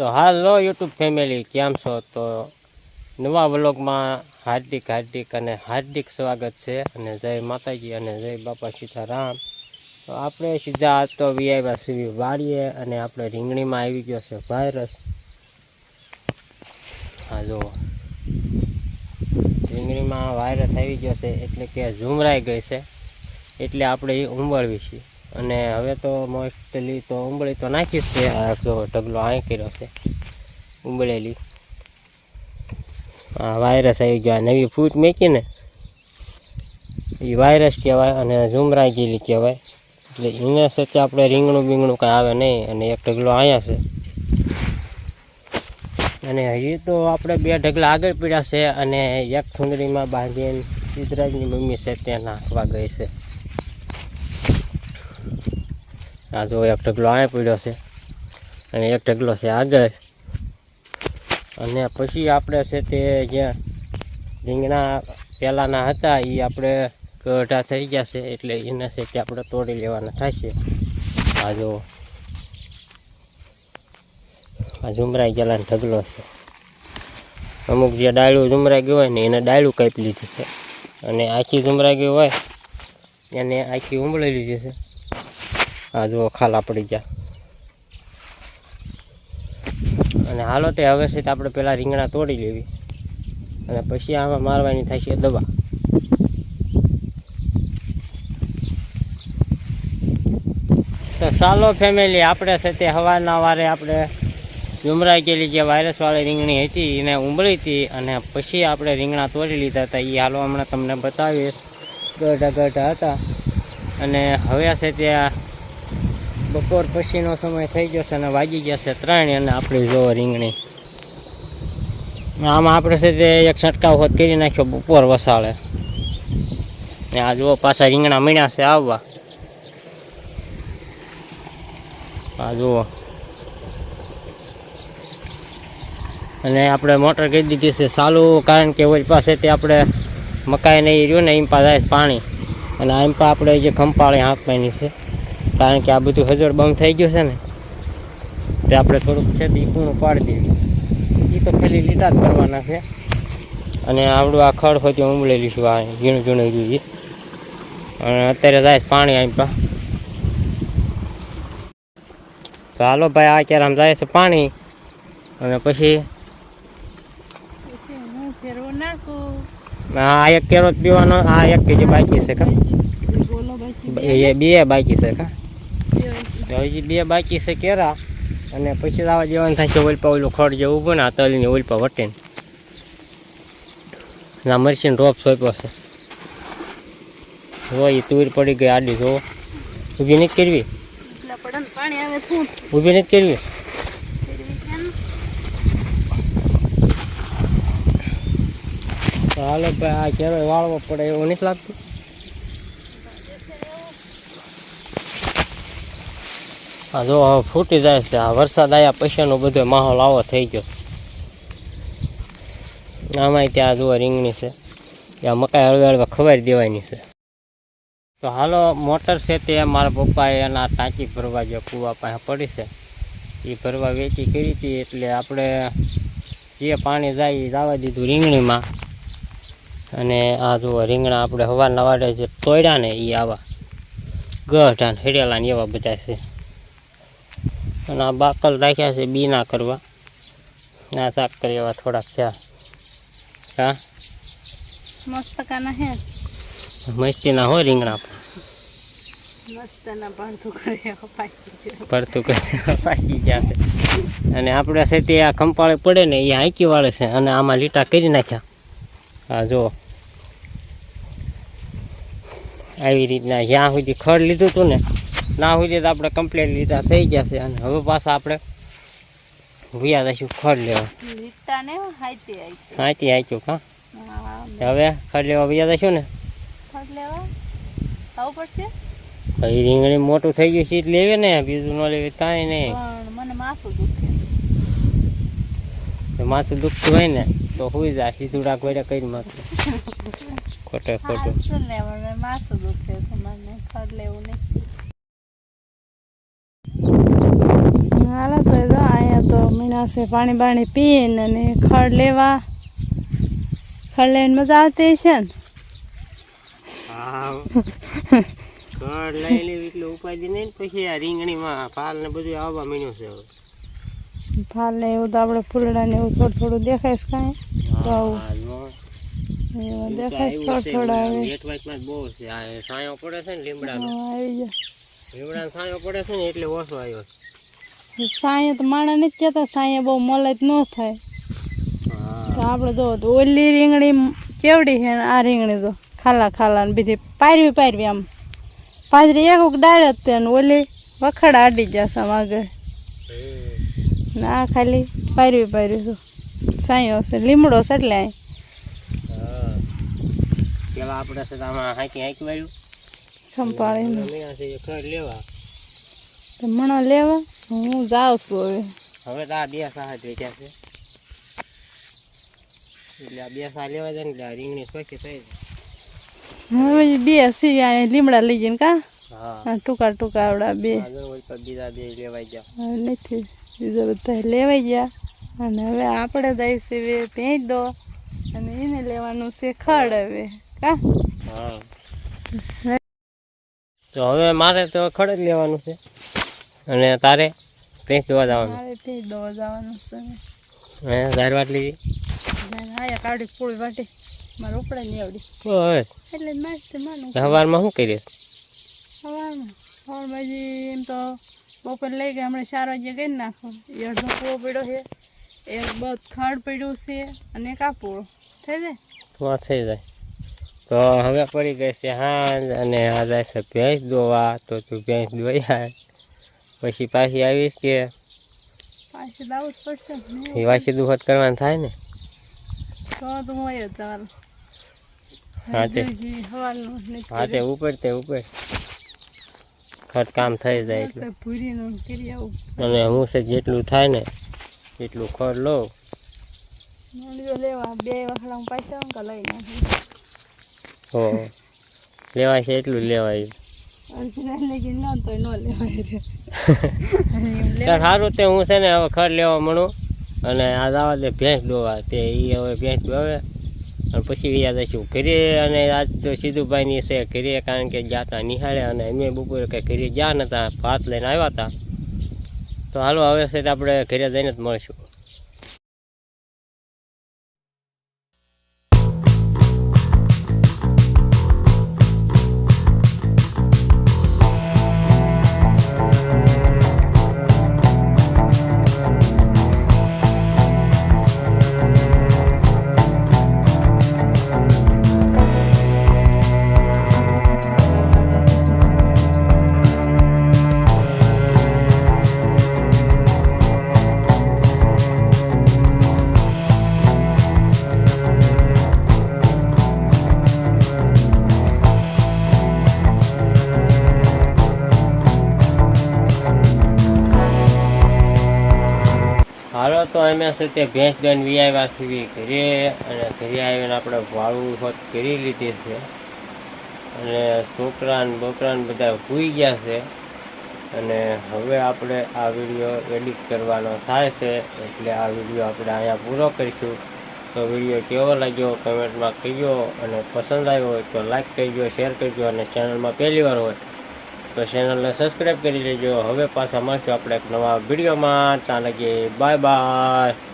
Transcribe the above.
તો હાલો YouTube family, કેમ છો? તો નવા વ્લોગમાં હાર્દિક હાર્દિક અને હાર્દિક સ્વાગત છે અને જય માતાજી અને જય બાપા સીતારામ. તો આપણે સીધા તો વીઆઈવા સીવી વાળીએ અને આપણે રીંગણીમાં આવી ગયો છે વાયરસ હા, જુઓ. રીંગણીમાં વાયરસ આવી ગયો છે એટલે કે ઝુમરાઈ ગઈ છે. એટલે આપણે એ ઉંબળવી છીએ અને હવે તો મોસ્ટલી તો ઉંબળી તો નાખી છે. આ જો ઢગલો અહીં કર્યો છે. ઉંબળેલી. આ વાયરસ આવી ગયો. નવી ફૂટ મેકીને. એ વાયરસ કહેવાય અને ઝુમરા ગયેલી કહેવાય. એટલે એને સચ્ચે આપણે રીંગણું બીંગણું કાંઈ આવે નહીં અને એક ઢગલો અહીંયા છે. અને હજી તો આપણે બે ઢગલા આગળ પીડ્યા છે અને એક ઠુંગળીમાં બાંધીને સિદ્ધરાજની મમ્મી છે ત્યાં નાખવા ગઈ છે. આ જો એક ઢગલો આ પીડ્યો છે. અને એક ઢગલો છે આગળ. અને પછી આપણે છે તે જ્યાં રીંગણા પહેલાંના હતા એ આપણે કઢા થઈ ગયા છે, એટલે એને છે તે આપણે તોડી લેવાના થશે આ જો, આ ઝુમરાઈ ગયેલાનો ઢગલો છે. અમુક જે ડાળું ઝુમરાઈ ગયું હોય ને, એને ડાળું કાપી લીધું છે. અને આખી ઝુમરાઈ ગયું હોય, એને આખી ઉમળી લીધી છે. આ જુઓ, ખાલા પડી ગયા. અને હાલો તે હવે છે આપણે પેલા રીંગણા તોડી લેવી. અને પછી આમાં મારવાની થાય છે દવા. તો ચાલો ફેમિલી આપણે છે તે હવાના વારે આપણે ઝુમરાઈ ગયેલી જે વાયરસવાળી રીંગણી હતી, એને ઉંબળી હતી અને પછી આપણે રીંગણા તોડી લીધા હતા. એ હાલો હમણાં તમને બતાવીશ. ગઢા ગઢા હતા. અને હવે છે ત્યાં બપોર પછીનો સમય થઈ છે અને વાગી છે ત્રણ અને આપણી જો રીંગણી. આમાં આપણે છે તે એક છંટકાવ હોત કરી નાખ્યો બપોર વસાળે. ને આ જુઓ પાછા રીંગણા મીણ્યા છે આવવા. આ જુઓ. અને આપણે મોટર કરી દીધી છે ચાલુ, કારણ કે ઓલી પાસે તે આપણે મકાઈ નહીં રહ્યું ને એમ પાસે પાણી. અને આમ પા આપણે જે ખંપાળી હાંકવાની છે. કારણ કે આ બધું હજળ બંધ થઈ ગયું છે ને તે આપણે થોડુંક ખેતી પૂર્ણ પાડી દેવી એ તો ખાલી લીટા જ કરવાના છે. અને આપણું આ ખડ હોતી ઉમળી લઈશું આ ઝીણું ઝીણું જોઈએ અને અત્યારે જાય પાણી પા તો હાલો ભાઈ આ ક્યારે આમ જાય છે પાણી? અને પછી? હું આ એક કેરો પીવાનો આ એક કેજી બાકી છે પછી એ બે બાકી છે કા? બે હજી બે બાકી છે કેરા. અને પછી લાવવા જવાનું થાય છે ઓલપા ઓલું ખડ જે ઊભું ને આ તલીને ઓલપા વટેન. ના મરચીને રોપ સોંપ્યો છે. જો એ તુર પડી ગઈ આડી જો. ઊભી નથી કરવી? ઊભી નથી કરવી? હાલો ભાઈ આ કેરો વાળવો પડે એવું નથી લાગતું? હા જો ફૂટી જાય છે. આ વરસાદ આવ્યા પૈસાનો બધો માહોલ આવો થઈ ગયો. આમાંય ત્યાં જુઓ રીંગણી છે. ત્યાં મકાઈ હળવે હળવે ખવારી દેવાની છે. તો હાલો, મોટર છે તે મારા પપ્પાએ એના ટાંકી ભરવા જે કૂવા પાસે પડી છે. એ ભરવા વેચી કરી હતી એટલે આપણે જે પાણી જાય એ જવા દીધું રીંગણીમાં. અને આ જુઓ રીંગણા આપણે હવારના વાડે જે તોડ્યા ને એ આવા ગઢા ને હેડેલા ને એવા બધા છે. અને આ બાકલ રાખ્યા છે બી ના કરવા. આ સાફ કરી એવા થોડાક છે હા? મસ્ત મસ્તીના હોય રીંગણા. ના પડતું કરી પાકી ગયા. છે. અને આપણે છે તે આ ખંપાળે પડે ને એ હાંકી વાળે છે. અને આમાં લીટા કરી નાખ્યા. હા જો. આવી રીતના જ્યાં સુધી ખડ લીધું હતું ને ના સુધી તો આપણે કમ્પ્લેટ લીધા થઈ ગયા છે. અને હવે પાછા આપણે ભૂયા દઈશું ખડ લેવા. હાંચી હાંચ્યું કા? હવે ખડ લેવા ભૂયા દઈશું ને? રીંગણી મોટું થઈ ગયું છે એટલે લેવે ને. બીજું ન લેવે કાંઈ નહીં. માથું દુખતું હોય ને. તો હોઈ જાય સીધું રાખવા કઈ માથું. ખોટે ખોટું. શું લેવાનું? માથું દુખે છે મને લેવું નહીં. હાલો તો જો અહીંયા અહીંયા તો મીના પાણી બાણી પીને અને ખડ લેવા. ખડ લઈને મજા આવતી છે ને? હા ઘર લઈ લેવી એટલે ઉપાધિ નહીં પછી આ રીંગણીમાં પાલ ને બધું આવવા માંડ્યું છે હવે. ફાલ ને એવું તો આપણે ફૂલડા ને એવું થોડું થોડું દેખાય છે કાંઈ. તો આવું. જો. દેખાય થોડા થોડું આવે નેટ વાઇટમાં બહુ છે. આ સાયો પડે છે ને લીમડાનો. આવી જાય લીમડાનો સાયો પડે છે ને એટલે ઓછો આવ્યો છે. સાંયે તો માણા નથી કહેતા સાંયે બહુ જ ન થાય. તો આપણે જોવો તો ઓલી રીંગણી કેવડી છે ને આ રીંગણી તો ખાલા ખાલા ને બીજી પારવી પારવી આમ. પાદરી એક ડાયરેક્ટ જ તે ઓલી વખડ આડી જશે આમ આગળ. ને ખાલી પારવી પારવી છું. સાંયો છે. લીમડો છે એટલે પેલા આપણે છે આમાં હાંકી હાંકી વાળ્યું એ લેવા. તો મણો લેવા હું જાઉં છું હવે. હવે તો આ બે સાહ જ વેચ્યા છે. એટલે આ બે સાહ લેવા જાય ને એટલે રીંગણી સ્વચ્છ થઈ જાય. હવે બે સી લીમડા લઈ જઈને કા? ટૂંકા ટૂંકા આવડા બે. બીજા બે લેવાઈ ગયા. નથી. બીજા બધા લેવાઈ ગયા. અને હવે આપણે દઈ બે ભેંચ દો અને એને લેવાનું છે ખડ હવે કા? તો હવે મારે તો ખડ જ લેવાનું છે. અને તારે પેંચ જોવા જવાનું? મારે ભેંચ દો જવાનું છે હે દાર વાટલી હા કાઢી પૂળી વાટી. મારે ઉપડે નહીં આવડી એટલે મસ્ત માનું સવારમાં શું કરીએ સવારમાં સવારમાં એમ તો બપોર લઈ ગયા હમણાં ચાર વાગે કરી નાખો. એ અડધો પૂળો પડ્યો છે એક બધ ખડ પડ્યું છે અને આ થઈ જાય? તો થઈ જાય. તો હવે પડી ગઈ છે હાંજ અને આ જાય છે ભેંસ દોવા તો તું ભેંસ દોઈ આય. પછી પાછી આવીશ કે પાછી લાવવું જ પડશે. એ વાસી દુખત કરવાનું થાય ને? તો તો હું જ હા હા તે ઉપર તે ઉપર. ખટ કામ થઈ જાય એટલે. અને હું છે જેટલું થાય ને એટલું ખડ લો લેવા બે વખડા પૈસા અંકા લઈ નાખી? લેવાય છે એટલું લેવાય. સારું તે હું છે ને હવે ખડ લેવા મળું. અને આ જવા દે ભેંસ દોવા તે એ હવે ભેંસ દોવે. પછી યાદ આવીશું ઘરે અને આજ તો સિદ્ધુભાઈની છે ઘરે, કારણ કે જાતા નિહાળે અને અમે બપોરે કે ઘરે ગયા નતા ભાત લઈને આવ્યા હતા. તો હાલો, હવે છે આપણે ઘરે જઈને જ મળશું. હાલો તો અમે શું તે ભેંસ દઈને વી આવ્યા છીએ ઘરે અને ઘરે આવીને આપણે વાળું હોત કરી લીધી છે. અને છોકરાને ને બધા સૂઈ ગયા છે. અને હવે આપણે આ વીડિયો એડિટ કરવાનો થાય છે. એટલે આ વીડિયો આપણે અહીંયા પૂરો કરીશું. તો વીડિયો કેવો લાગ્યો કમેન્ટમાં કહીજો અને પસંદ આવ્યો હોય તો લાઈક કરજો, શેર કરજો અને ચેનલમાં પહેલી વાર હોય તો ચેનલને સબસ્ક્રાઈબ કરી લેજો. હવે પાછા મળશું આપણે એક નવા વિડીયોમાં ત્યાં લગી બાય બાય